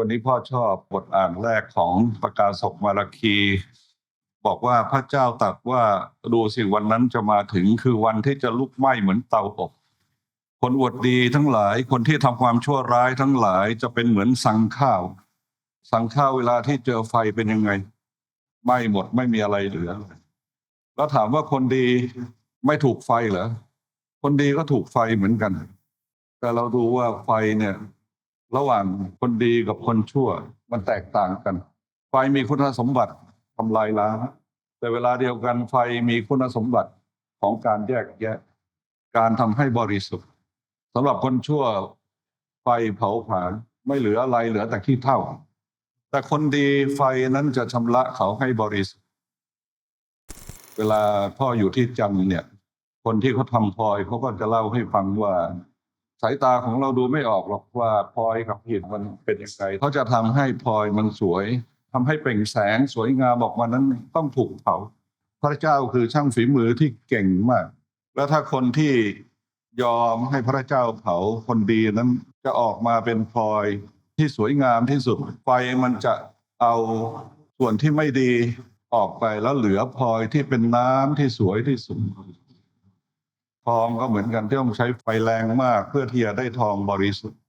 วันนี้พ่อชอบบทอ่านแรกของประกาศกมาราคี บอกว่าพระเจ้าตรัสว่าดูสิวันนั้นจะมาถึงคือวันที่จะลุกไหม้เหมือนเตาอบคนอวดดีทั้งหลายคนที่ทำความชั่วร้ายทั้งหลายจะเป็นเหมือนสังข้าว สังข้าวเวลาที่เจอไฟเป็นยังไงไหม้หมดไม่มีอะไรเหลือแล้วถามว่าคนดีไม่ถูกไฟเหรอคนดีก็ถูกไฟเหมือนกัน แต่เราดูว่าไฟเนี่ย ระหว่างคนดีกับคนชั่ว มันแตกต่างกัน ไฟมีคุณสมบัติทำลายล้างแต่เวลาเดียวกันไฟมีคุณสมบัติของการแยกแยะ การทำให้บริสุทธิ์สำหรับคนชั่วไฟเผาผลาญไม่เหลืออะไรเหลือแต่ขี้เถ้าแต่คนดีไฟนั้นจะชำระเขาให้บริสุทธิ์ เวลาพ่ออยู่ที่จันทร์เนี่ย คนที่เขาทำพลอยเขาก็จะเล่าให้ฟังว่า สายตาของเราดูไม่ออกหรอกว่าพลอยกับหินมันเป็นยังไงเขาจะทำให้พลอยมันสวยทำให้เปล่งแสงสวยงามออกมานั้นต้องถูกเผาพระเจ้าคือช่างฝีมือที่เก่งมาก แล้วถ้าคนที่ยอมให้พระเจ้าเผาคนดีนั้นจะออกมาเป็นพลอยที่สวยงามที่สุดไฟมันจะเอาส่วนที่ไม่ดีออกไปแล้วเหลือพลอยที่เป็นน้ำที่สวยที่สุด ทองก็เหมือนกันที่ต้องใช้ไฟแรงมาก เพื่อที่จะได้ทองบริสุทธิ์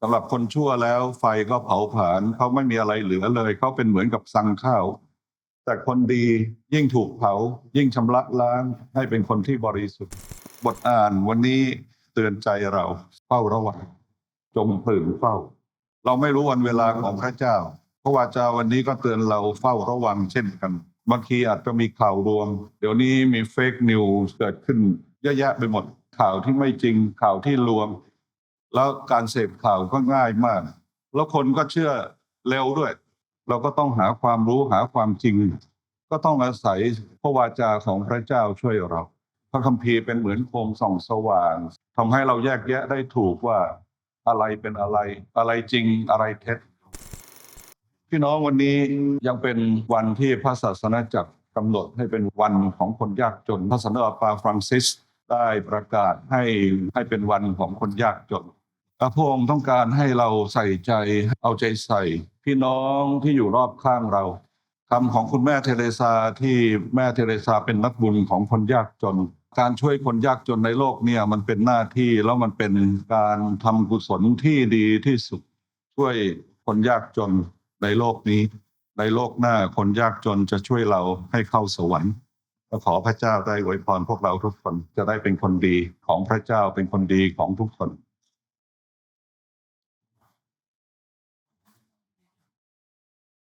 สำหรับคนชั่วแล้วไฟก็เผาผลาญเขาไม่มีอะไรเหลือเลยเขาเป็นเหมือนกับสังข้าว แต่คนดียิ่งถูกเผา ยิ่งชำระล้างให้เป็นคนที่บริสุทธิ์ บทอ่านวันนี้เตือนใจเราเฝ้าระวังจงตื่นเฝ้า เราไม่รู้วันเวลาของพระเจ้าพระวาจาวันนี้ก็เตือนเราเฝ้าระวังเช่นกันบางทีอาจจะมีข่าวรวม เดี๋ยวนี้มีเฟกนิวเกิดขึ้น เยอะแยะไปหมดข่าวที่ไม่จริงข่าวที่ลวง แล้วการเสพข่าวก็ง่ายมาก แล้วคนก็เชื่อเร็วด้วย เราก็ต้องหาความรู้หาความจริง ก็ต้องอาศัยพระวาจาของพระเจ้าช่วยเรา พระคัมภีร์เป็นเหมือนโคมส่องสว่างทำให้เราแยกแยะได้ถูกว่าอะไรเป็นอะไร อะไรจริงอะไรเท็จพี่น้องวันนี้ยังเป็นวันที่พระศาสนาจักรกำหนดให้เป็นวันของคนยากจนพระสันตะปาฟรังซิส ได้ประกาศให้ให้เป็นวันของคนยากจนพระพระองค์ต้องการให้เราใส่ใจเอาใจใส่ พี่น้องที่อยู่รอบข้างเราคำของคุณแม่เทเรซาที่แม่เทเรซาเป็นนักบุญของคนยากจน การช่วยคนยากจนในโลกเนี่ยมันเป็นหน้าที่แล้วมันเป็นการทำกุศลที่ดีที่สุด ช่วยคนยากจนในโลกนี้ ในโลกหน้าคนยากจนจะช่วยเราให้เข้าสวรรค์ ก็ขอพระเจ้าได้อวยพรพวกเราทุกคนจะได้เป็นคนดีของพระเจ้าเป็นคนดีของทุกคน